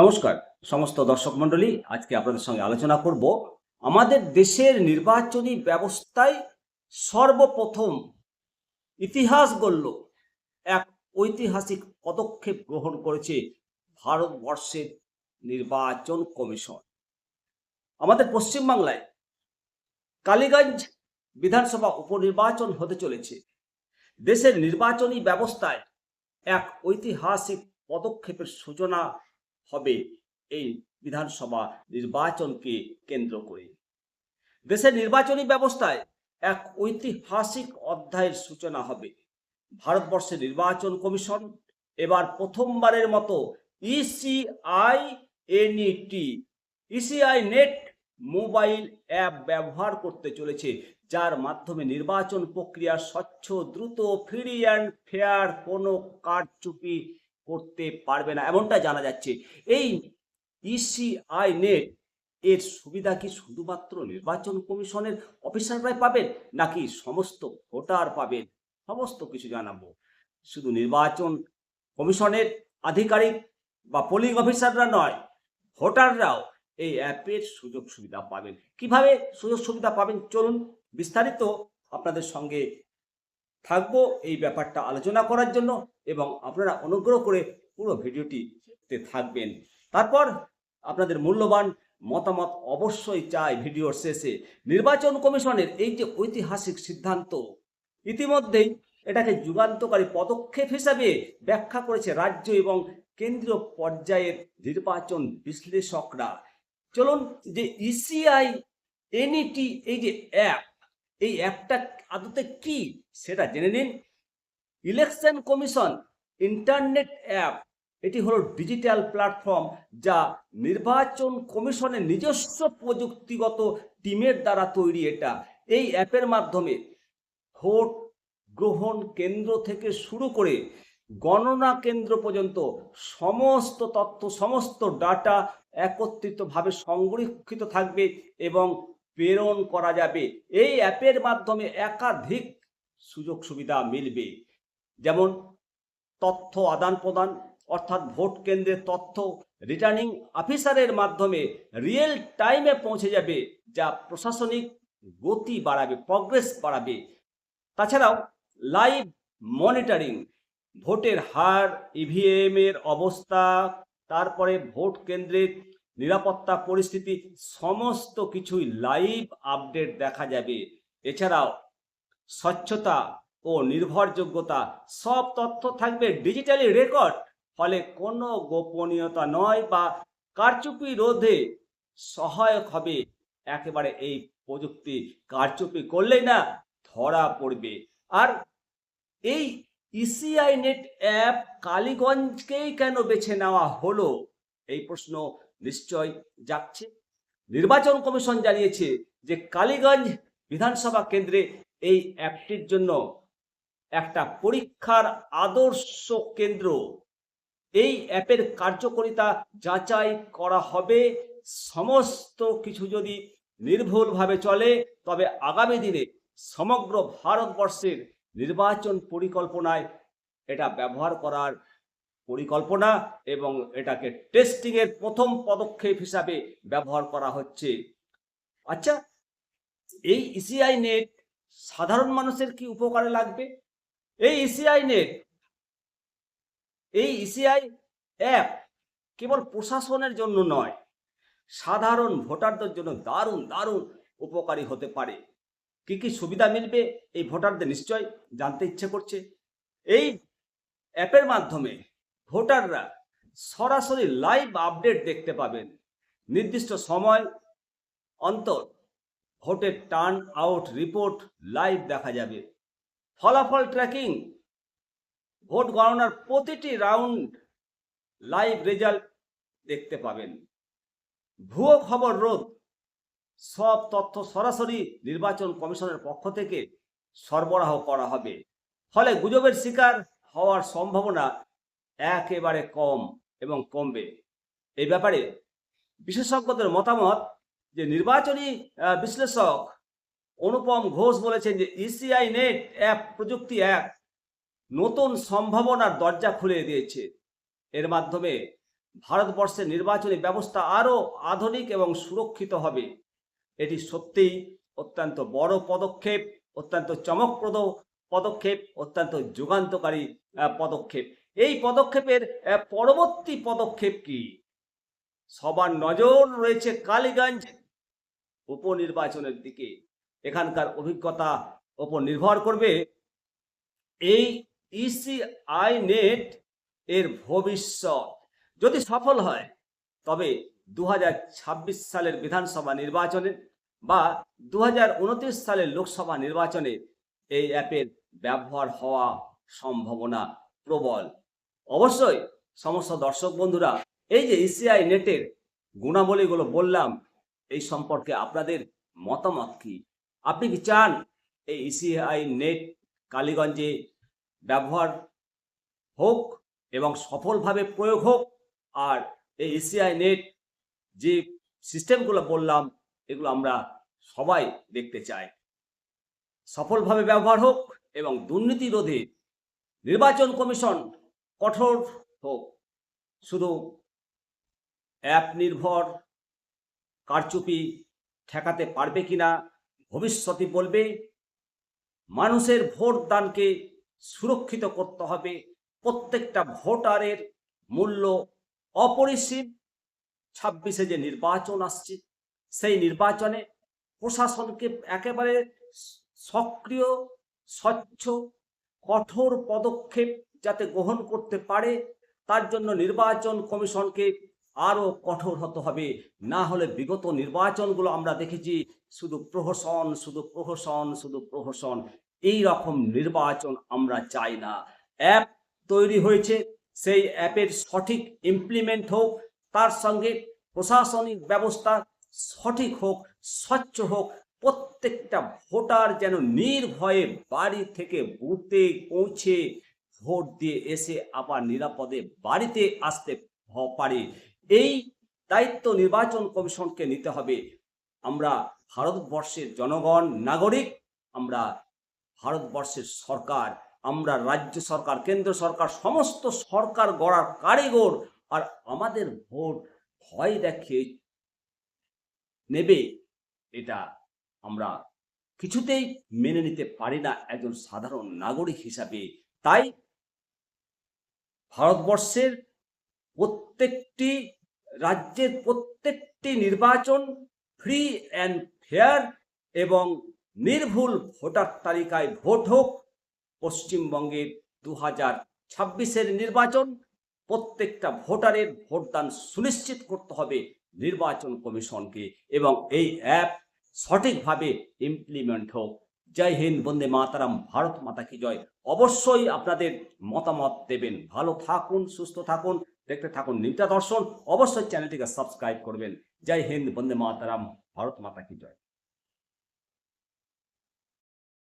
নমস্কার, সমস্ত দর্শক মণ্ডলী, আজকে আপনাদের সঙ্গে আলোচনা করব আমাদের দেশের নির্বাচনী ব্যবস্থায় সর্বপ্রথম ইতিহাস গড়ল। এক ঐতিহাসিক পদক্ষেপ গ্রহণ করেছে ভারতবর্ষের নির্বাচন কমিশন। আমাদের পশ্চিমবাংলায় কালীগঞ্জ বিধানসভা উপনির্বাচন হতে চলেছে। দেশের নির্বাচনী ব্যবস্থায় এক ঐতিহাসিক পদক্ষেপের সূচনা হবে এই বিধানসভা নির্বাচনকে কেন্দ্র করে। দেশের নির্বাচনী ব্যবস্থায় এক ঐতিহাসিক অধ্যায়ের সূচনা হবে। ভারতবর্ষের নির্বাচন কমিশন এবার প্রথমবারের মতো ECI NET ECI NET mobile app ব্যবহার করতে চলেছে, যার মাধ্যমে নির্বাচন প্রক্রিয়া স্বচ্ছ, দ্রুত, ফ্রি অ্যান্ড ফেয়ার, কোনো কারচুপি করতে পারবে না, এমনটা জানা যাচ্ছে। এই ইসিআই নেট এর সুবিধা কি শুধুমাত্র নির্বাচন কমিশনের অফিসাররাই পাবেন, নাকি সমস্ত ভোটার পাবেন? সমস্ত কিছু জানাব। শুধু নির্বাচন কমিশনের আধিকারিক বা পোলিং অফিসাররা নয়, ভোটাররাও এই অ্যাপের সুযোগ সুবিধা পাবেন। কীভাবে সুযোগ সুবিধা পাবেন? চলুন বিস্তারিত আপনাদের সঙ্গে থাকব এই ব্যাপারটা আলোচনা করার জন্য। এবং আপনারা অনুগ্রহ করে পুরো ভিডিওটিতে থাকবেন। তারপর আপনাদের মূল্যবান মতামত অবশ্যই চাই ভিডিওর শেষে। নির্বাচন কমিশনের এই যে ঐতিহাসিক সিদ্ধান্ত, ইতিমধ্যেই এটাকে যুগান্তকারী পদক্ষেপ হিসাবে ব্যাখ্যা করেছে রাজ্য এবং কেন্দ্রীয় পর্যায়ের নির্বাচন বিশ্লেষকরা। চলুন যে E ইসিআই এনইটি এই যে অ্যাপ এই অ্যাপটা আদতে কি সেটা জেনে নিন। ইলেকশন কমিশন ইন্টারনেট অ্যাপ, এটি হলো ডিজিটাল প্ল্যাটফর্ম যা নির্বাচন কমিশনের নিজস্ব প্রযুক্তিগত টিমের দ্বারা তৈরি এটা। এই অ্যাপের মাধ্যমে ভোট গ্রহণ কেন্দ্র থেকে শুরু করে গণনা কেন্দ্র পর্যন্ত সমস্ত তথ্য, সমস্ত ডাটা একত্রিতভাবে সংরক্ষিত থাকবে এবং প্রেরণ করা যাবে। এই অ্যাপের মাধ্যমে একাধিক সুযোগ সুবিধা মিলবে। যেমন তথ্য আদান প্রদান, অর্থাৎ ভোট কেন্দ্রের তথ্য রিটার্নিং অফিসারের মাধ্যমে রিয়েল টাইমে পৌঁছে যাবে, যা প্রশাসনিক গতি বাড়াবে প্রগ্রেস বাড়াবে। তাছাড়াও লাইভ মনিটরিং ভোটের হার ইভিএম এর অবস্থা, তারপরে ভোট কেন্দ্রের নিরাপত্তা পরিস্থিতি, সমস্ত কিছুই লাইভ আপডেট দেখা যাবে। এছাড়াও স্বচ্ছতা ও নির্ভরযোগ্যতা, সব তথ্য থাকবে ডিজিটালি রেকর্ড। ফলে কোনো গোপনীয়তা নয় বা কারচুপি রোধে সহায়ক হবে। একেবারে এই প্রযুক্তি কারচুপি করলেই না ধরা পড়বে। আর এই ইসিআই নেট অ্যাপ কালীগঞ্জকেই কেন বেছে নেওয়া হলো? এই প্রশ্ন নিশ্চয় যাচ্ছে নির্বাচন কমিশন জানিয়েছে যে কালীগঞ্জ বিধানসভা কেন্দ্রে এই অ্যাপটির জন্য একটা পরীক্ষার আদর্শ কেন্দ্র। এই অ্যাপের কার্যকারিতা যাচাই করা হবে। সমস্ত কিছু যদি নির্ভুলভাবে চলে, তবে আগামী দিনে সমগ্র ভারতবর্ষের নির্বাচন পরিকল্পনায় এটা ব্যবহার করার পরিকল্পনা এবং এটাকে টেস্টিং এর প্রথম পদক্ষেপ হিসাবে ব্যবহার করা হচ্ছে। আচ্ছা এই ইসিআই নেট সাধারণ মানুষের কি উপকারে লাগবে? এই ইসিআই নেট এই ইসিআই অ্যাপ কেবল প্রশাসনের জন্য নয়, সাধারণ ভোটারদের জন্য দারুণ দারুণ উপকারী হতে পারে। কি কি সুবিধা মিলবে এই ভোটারদের নিশ্চয় জানতে ইচ্ছে করছে। এই অ্যাপের মাধ্যমে ভোটাররা সরাসরি লাইভ আপডেট দেখতে পাবেন। নির্দিষ্ট সময় অন্তর ভোটের টার্ন আউট রিপোর্ট লাইভ দেখা যাবে। ফলাফল ট্র্যাকিং, ভোট গণনার প্রতিটি রাউন্ড লাইভ রেজাল্ট দেখতে পাবেন। ভুয়ো খবর রোধ, সব তথ্য সরাসরি নির্বাচন কমিশনের পক্ষ থেকে সরবরাহ করা হবে। ফলে গুজবের শিকার হওয়ার সম্ভাবনা একেবারে কম এবং কমবে। এই ব্যাপারে বিশেষজ্ঞদের মতামত যে নির্বাচনী বিশ্লেষক অনুপম ঘোষ বলেছেন যে ইসিআই নেট অ্যাপ প্রযুক্তি অ্যাপ নতুন সম্ভাবনার দরজা খুলে দিয়েছে। এর মাধ্যমে ভারতবর্ষের নির্বাচনী ব্যবস্থা আরও আধুনিক এবং সুরক্ষিত হবে। এটি সত্যিই অত্যন্ত বড় পদক্ষেপ, অত্যন্ত চমকপ্রদ পদক্ষেপ, অত্যন্ত যুগান্তকারী পদক্ষেপ। এই পদক্ষেপের পরবর্তী পদক্ষেপ কি? সবার নজর রয়েছে কালীগঞ্জ উপনির্বাচনের দিকে। এখানকার অভিজ্ঞতা ওপর নির্ভর করবে। এই ইসিআই নেট এর ভবিষ্যৎ যদি সফল হয়, তবে দু হাজার ছাব্বিশ সালের বিধানসভা নির্বাচনে বা দু হাজার উনত্রিশ সালের লোকসভা নির্বাচনে এই অ্যাপের ব্যবহার হওয়া সম্ভাবনা প্রবল। অবশ্যই সমস্ত দর্শক বন্ধুরা, এই যে ইসিআই নেটের গুণাবলীগুলো বললাম, এই সম্পর্কে আপনাদের মতামত কি? আপনি কি চান এই ইসিআই নেট কালীগঞ্জে ব্যবহার হোক এবং সফলভাবে প্রয়োগ হোক? আর এই এসিআই নেট যে সিস্টেমগুলো বললাম, এগুলো আমরা সবাই দেখতে চাই। সফলভাবে ব্যবহার হোক এবং দুর্নীতি রোধে নির্বাচন কমিশন কঠোর হোক। শুধু অ্যাপ নির্ভর, কারচুপি ঠেকাতে পারবে কিনা ভবিষ্যতে বলবে, মানুষের ভোট দানকে সুরক্ষিত করতে হবে। প্রত্যেকটা ভোটারের মূল্য অপরিসীম। ছাব্বিশে যে নির্বাচন আসছে, সেই নির্বাচনে প্রশাসনকে একেবারে সক্রিয়, স্বচ্ছ, কঠোর পদক্ষেপ যাতে গ্রহণ করতে পারে, তার জন্য নির্বাচন কমিশনকে আরও কঠোর হতে হবে। না হলে বিগত নির্বাচনগুলো আমরা দেখেছি, শুধু প্রহসন শুধু প্রহসন শুধু প্রহসন। এই রকম নির্বাচন আমরা চাই না। অ্যাপ তৈরি হয়েছে, সেই অ্যাপের সঠিক ইমপ্লিমেন্ট হোক, তার সঙ্গে প্রশাসনিক ব্যবস্থা সঠিক হোক, স্বচ্ছ হোক, প্রত্যেকটা ভোটার যেন নির্ভয়ে বাড়ি থেকে বুথে পৌঁছে ভোট দিয়ে এসে আবার নিরাপদে বাড়িতে আসতে পারে। এই দায়িত্ব নির্বাচন কমিশনকে নিতে হবে। আমরা ভারতবর্ষের জনগণ, নাগরিক, আমরা ভারতবর্ষের সরকার, আমরা রাজ্য সরকার, কেন্দ্র সরকার, সমস্ত সরকার গড়ার কারিগর আর আমাদের ভোট ভয় দেখিয়ে নেবে, এটা আমরা কিছুতেই মেনে নিতে পারি না একজন সাধারণ নাগরিক হিসাবে। তাই ভারতবর্ষের প্রত্যেকটি রাজ্যের প্রত্যেকটি নির্বাচন ফ্রি অ্যান্ড ফেয়ার এবং নির্ভুল ভোটার তালিকায় ভোট হোক, পশ্চিমবঙ্গের দু হাজার ছাব্বিশের নির্বাচন, প্রত্যেকটা ভোটারের ভোটদান সুনিশ্চিত করতে হবে নির্বাচন কমিশনকে এবং এই অ্যাপ সঠিকভাবে ইমপ্লিমেন্ট হোক। জয় হিন্দ, বন্দে মাতারাম, ভারত মাতা কি জয়? অবশ্যই আপনাদের মতামত দেবেন। ভালো থাকুন, সুস্থ থাকুন। দেখতে থাকুন নিমতা দর্শন। অবশ্যই চ্যানেলটিকে সাবস্ক্রাইব করবেন। জয় হিন্দ, বন্দে মাতারাম, ভারত মাতা কি জয়।